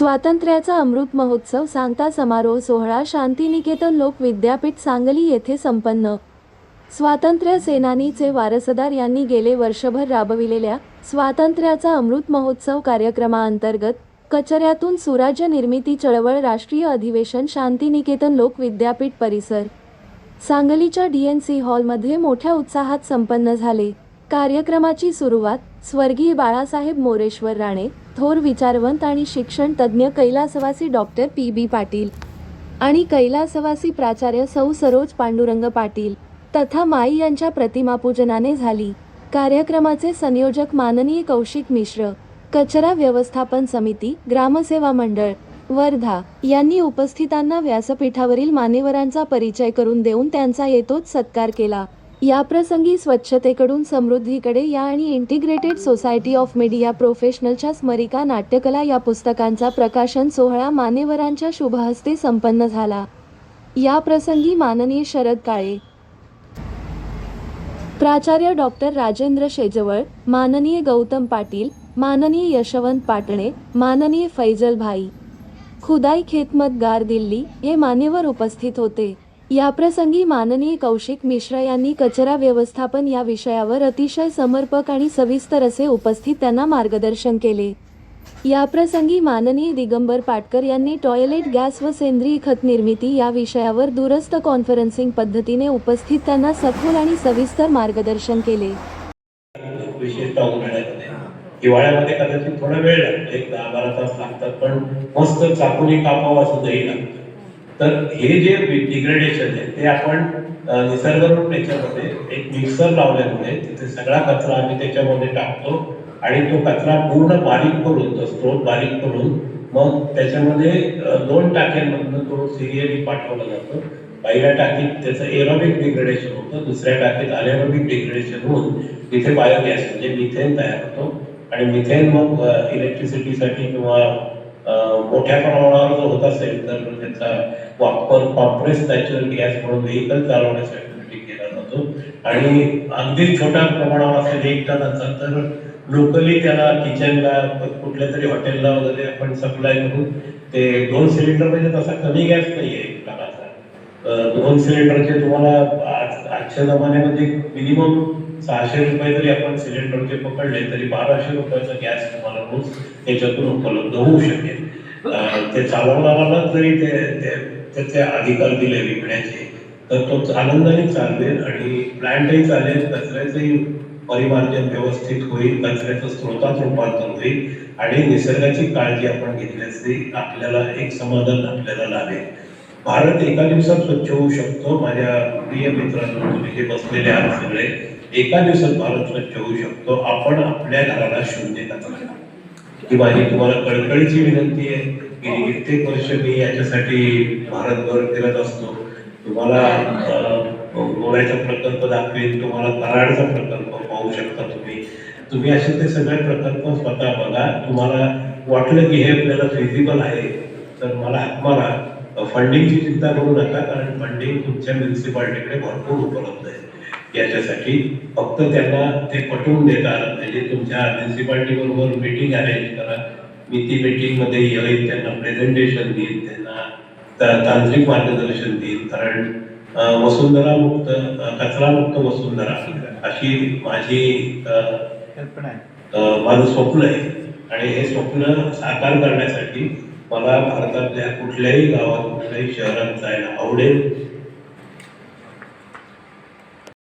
स्वातंत्र्याचा अमृत महोत्सव सांगता समारोह सोहळा शांतिनिकेतन लोक विद्यापीठ सांगली येथे संपन्न. स्वातंत्र्य सेनानीचे वारसदार यांनी गेले वर्षभर राबविलेल्या स्वातंत्र्याचा अमृत महोत्सव कार्यक्रमाअंतर्गत कचऱ्यातून सुराज्य निर्मिती चळवळ राष्ट्रीय अधिवेशन शांतिनिकेतन लोक विद्यापीठ परिसर. सांगलीच्या डी एन सी हॉलमध्ये मोठ्या उत्साहात संपन्न झाले. कार्यक्रमाची सुरुवात स्वर्गीय बाळासाहेब मोरेश्वर राणे थोर विचारवंत आणि शिक्षण तज्ज्ञ कैलासवासी डॉक्टर पी बी पाटील आणि कैलासवासी प्राचार्य सौ सरोज पांडुरंग पाटील तथा माई यांच्या प्रतिमापूजनाने झाली. कार्यक्रमाचे संयोजक माननीय कौशिक मिश्र कचरा व्यवस्थापन समिती ग्रामसेवा मंडळ वर्धा यांनी उपस्थितांना व्यासपीठावरील मान्यवरांचा परिचय करून देऊन त्यांचा येतोच सत्कार केला. याप्रसंगी स्वच्छतेकडून समृद्धीकडे या आणि इंटिग्रेटेड सोसायटी ऑफ मीडिया प्रोफेशनलच्या स्मरिका नाट्यकला या पुस्तकांचा प्रकाशन सोहळा मान्यवरांच्या शुभहस्ते संपन्न झाला. या प्रसंगी माननीय शरद काळे प्राचार्य डॉक्टर राजेंद्र शेजवळ माननीय गौतम पाटील माननीय यशवंत पाटणे माननीय फैजल भाई खुदाई खेतमतगार दिल्ली हे मान्यवर उपस्थित होते. याप्रसंगी माननीय कौशिक मिश्रा यांनी कचरा व्यवस्थापन या विषयावर अतिशय समर्पक आणि सविस्तर असे उपस्थित त्यांना मार्गदर्शन केले. याप्रसंगी माननीय दिगंबर पाटकर यांनी टॉयलेट गॅस व सेंद्रिय खत निर्मिती या विषयावर दूरस्थ कॉन्फरन्सिंग पद्धतीने उपस्थित त्यांना सखोल आणि सविस्तर मार्गदर्शन केले. विशेषतः उन्हाळ्यामध्ये. हिवाळ्यामध्ये कदाचित थोडा वेळ लागतो. एक दहा बारा तास लागतात पण मस्त चाकूनी कापावा असं दही लागतं. तर हे जे डिग्रेडेशन आहे ते आपण निसर्गरूप याच्यामध्ये एक मिक्सर लावल्यामुळे तिथे सगळा कचरा आम्ही त्याच्यामध्ये टाकतो आणि तो कचरा पूर्ण बारीक करून तो स्त्रोत बारीक करून मग त्याच्यामध्ये दोन टाक्यांमधनं तो सिरियली पाठवला जातो. पहिल्या टाकीत त्याचं एरोबिक डिग्रेडेशन होतं दुसऱ्या टाकीत अलेरोबिक डिग्रेडेशन होऊन तिथे बायोगॅस म्हणजे मिथेन तयार होतो. आणि मिथेन मग इलेक्ट्रिसिटीसाठी किंवा मोठ्या प्रमाणावर जर होत असेल तर त्याचा वापर कॉम्प्रेस नॅचरल गॅस म्हणून व्हेकल चालवण्यासाठी केला जातो. आणि अगदी छोट्या प्रमाणावर असेल एक टनाचा तर लोकली त्याला किचनला कुठल्या तरी हॉटेलला वगैरे आपण सप्लाय करून ते दोन सिलेंडर म्हणजे तसा कमी गॅस नाही आहे एक दोन सिलेंडरचे तुम्हाला आज आजच्या जमान्यामध्ये मिनिमम सहाशे रुपये जरी आपण सिलेंडरचे पकडले तरी बाराशे रुपयाचा गॅस तुम्हाला रोज त्याच्यातून उपलब्ध होऊ शकेल. ते चालवणाऱ्याला जरी ते त्याचे अधिकार दिले विकण्याचे. तर तो आनंदाने चालवेल आणि प्लॅन्टही चालेल कचऱ्याचंही परिमार्जन व्यवस्थित होईल कचऱ्याचं स्रोतात रूपांतर होईल आणि निसर्गाची काळजी आपण घेतल्याचे आपल्याला एक समाधान आपल्याला लाभेल. भारत एका दिवसात स्वच्छ होऊ शकतो. माझ्या प्रिय मित्रांनो तुम्ही जे बसलेले आहात सगळे एका दिवसात भारत स्वच्छ होऊ शकतो आपण आपल्या घराला शून्य कचरा ही माझी तुम्हाला कळकळीची विनंती आहे की कित्येक वर्ष मी याच्यासाठी भारतभर फिरत असतो. तुम्हाला गोव्याचा प्रकल्प दाखवेल तुम्हाला कराडचा प्रकल्प पाहू शकता तुम्ही. तुम्ही असे ते सगळे प्रकल्प स्वतः बघा. तुम्हाला वाटलं की हे आपल्याला फिजिबल आहे तर मला हाक फंडिंगची चिंता करू नका कारण फंडिंग तुमच्या म्युन्सिपाल्टीकडे भरपूर उपलब्ध आहे. याच्यासाठी फक्त त्यांना ते पटवून देता आलं पाहिजे तुमच्या म्युन्सिपाल्टी बरोबर मीटिंग अरेंज करा. मी ती मीटिंगमध्ये येईल त्यांना प्रेझेंटेशन देईन त्यांना तांत्रिक मार्गदर्शन देईन कारण वसुंधरा मुक्त कचरा मुक्त वसुंधरा अशी माझी माझं स्वप्न आहे. आणि हे स्वप्न साकार करण्यासाठी मला भारतातल्या कुठल्याही गावात कुठल्याही शहरात जायला आवडेल.